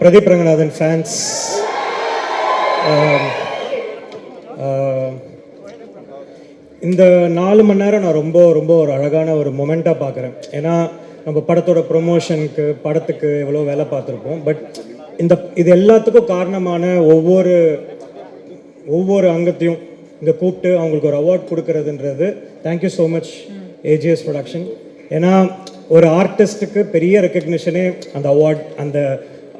Pradeep Ranganathan fans இந்த நாலு மணி நேரம் நான் ரொம்ப ரொம்ப ஒரு அழகான ஒரு மொமெண்ட்டாக பார்க்குறேன். ஏன்னா நம்ம படத்தோட ப்ரொமோஷனுக்கு படத்துக்கு எவ்வளோ வேலை பார்த்துருப்போம். பட் இந்த இது எல்லாத்துக்கும் காரணமான ஒவ்வொரு ஒவ்வொரு அங்கத்தையும் இங்கே கூப்பிட்டு அவங்களுக்கு ஒரு award கொடுக்கறதுன்றது thank you so much AGS production ஏன்னா ஒரு ஆர்டிஸ்ட்டுக்கு பெரிய ரெக்கக்னிஷனே அந்த அவார்ட் அந்த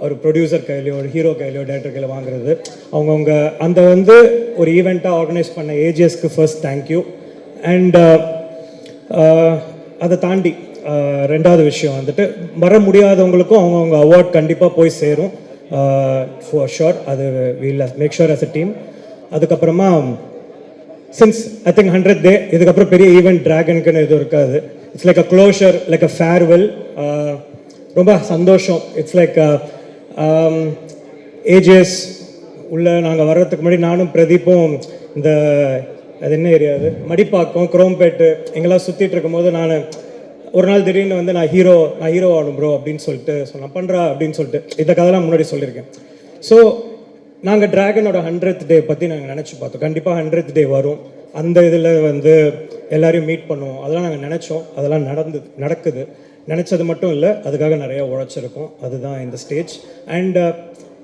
ஒரு ப்ரொடியூசர் கையிலையோ ஒரு ஹீரோ கையிலையோ டேரக்டர் கையில் வாங்குறது. அவங்கவுங்க அந்த வந்து ஒரு ஈவெண்ட்டாக ஆர்கனைஸ் பண்ண ஏஜிஎஸ்க்கு ஃபர்ஸ்ட் தேங்க்யூ அண்ட் அதை தாண்டி uh, ரெண்டாவது விஷயம் வந்துட்டு வர முடியாதவங்களுக்கும் அவங்கவுங்க அவார்ட் கண்டிப்பாக போய் சேரும். Uh, ஃபார் ஷோர் அது we'll make sure as a team அதுக்கப்புறமா since I think hundred day இதுக்கப்புறம் பெரிய ஈவெண்ட் ட்ராகனுக்குன்னு எதுவும் இருக்காது. It's like a closure like a farewell ரொம்ப சந்தோஷம். இட்ஸ் லைக் ஏஜிஎஸ் உள்ள நாங்கள் வர்றதுக்கு முன்னாடி நானும் பிரதீப்பும் இந்த அது என்ன ஏரியா அது? மடிப்பாக்கம் குரோம்பேட்டு எங்கெல்லாம் சுற்றிட்டு இருக்கும்போது நான் ஒரு நாள் திடீர்னு வந்து நான் ஹீரோ நான் ஹீரோ ஆகணும் ப்ரோ அப்படின்னு சொல்லிட்டு சொன்னேன். பண்ணுறா அப்படின்னு சொல்லிட்டு இந்த கதைலாம் முன்னாடி சொல்லியிருக்கேன். ஸோ நாங்கள் ட்ராகனோட ஹண்ட்ரட் டே பற்றி நாங்கள் நினச்சி பார்த்தோம். கண்டிப்பாக ஹண்ட்ரட் டே வரும். அந்த இதில் வந்து எல்லாரையும் மீட் பண்ணுவோம். அதெல்லாம் நாங்கள் நினச்சோம். அதெல்லாம் நடந்து நடக்குது. நினச்சது மட்டும் இல்லை அதுக்காக நிறையா உழைச்சிருக்கோம் அதுதான் இந்த ஸ்டேஜ் அண்ட் uh,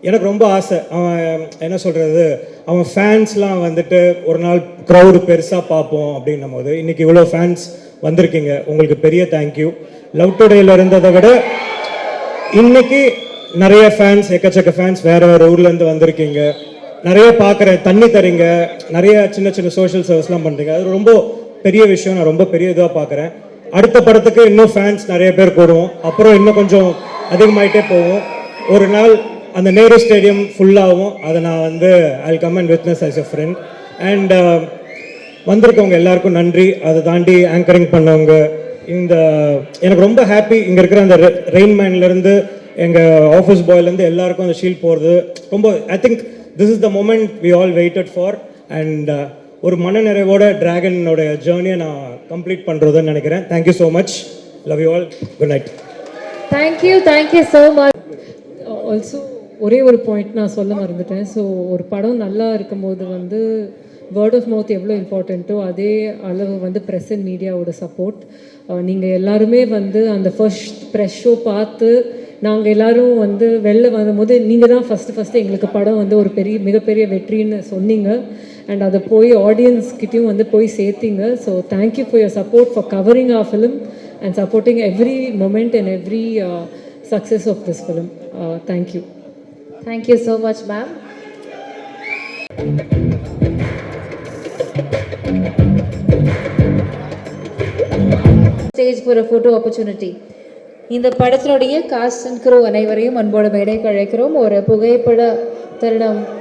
எனக்கு ரொம்ப ஆசை. அவன் என்ன சொல்கிறது அவன் ஃபேன்ஸ்லாம் வந்துட்டு ஒரு நாள் க்ரௌடு பெருசாக பார்ப்போம் அப்படின்னும் போது இன்றைக்கி இவ்வளோ ஃபேன்ஸ் வந்திருக்கீங்க. உங்களுக்கு பெரிய தேங்க்யூ லவ் டுடேயில் இருந்ததை விட இன்னைக்கு நிறைய ஃபேன்ஸ் எக்கச்சக்க ஃபேன்ஸ் வேறு வேறு ஊர்லேருந்து வந்திருக்கீங்க. நிறைய பார்க்குறேன். தண்ணி தரீங்க. நிறைய சின்ன சின்ன சோஷியல் சர்வீஸ்லாம் பண்ணுறீங்க அது ரொம்ப பெரிய விஷயம் நான் ரொம்ப பெரிய இதாக பார்க்குறேன். அடுத்த படத்துக்கு இன்னும் ஃபேன்ஸ் நிறைய பேர் கூடுவோம் அப்புறம் இன்னும் கொஞ்சம் அதிகமாயிட்டே போவோம் ஒரு நாள் அந்த நேரு ஸ்டேடியம் ஃபுல்லாகவும் அதை நான் வந்து I come and witness as a friend and வந்திருக்கவங்க எல்லாருக்கும் நன்றி. அதை தாண்டி ஆங்கரிங் பண்ணவங்க இந்த எனக்கு ரொம்ப ஹாப்பி இங்கே இருக்கிற அந்த ரெயின்மேன்லேருந்து எங்கள் ஆஃபீஸ் பாய்லேருந்து எல்லாருக்கும் அந்த ஷீல்ட் போகிறது ரொம்ப I think this is the moment we all waited for and ஒரு மனநிறைவோட டிராகனோட ஜேர்னியை நான் கம்ப்ளீட் பண்ணுறதுன்னு நினைக்கிறேன். Thank you so much love you all good night thank you thank you so much also ஒரே ஒரு பாயிண்ட் நான் சொல்ல மறந்துட்டேன். ஸோ ஒரு படம் நல்லா இருக்கும்போது வந்து வேர்ட் ஆஃப் மவுத் எவ்வளோ இம்பார்ட்டண்ட்டோ அதே அளவு வந்து ப்ரெஸ் அண்ட் மீடியாவோட சப்போர்ட் நீங்கள் எல்லாருமே வந்து அந்த ஃபர்ஸ்ட் ப்ரெஷ் ஷோ பார்த்து நாங்கள் எல்லாரும் வந்து வெளில வரும்போது நீங்கள் தான் ஃபஸ்ட்டு ஃபஸ்ட்டு எங்களுக்கு படம் வந்து ஒரு பெரிய மிகப்பெரிய வெற்றின்னு சொன்னீங்க. அண்ட் அதை போய் ஆடியன்ஸ்கிட்டையும் வந்து போய் சேர்த்திங்க. So thank you for your support for covering a film and supporting every moment and every success of this film thank you thank you so much ma'am stage for photo opportunity இந்த படத்தினுடைய cost and crew அனைவரையும் அன்போடு மேடைக்கு அழைக்கிறோம். ஒரு புகைப்பட தருணம்.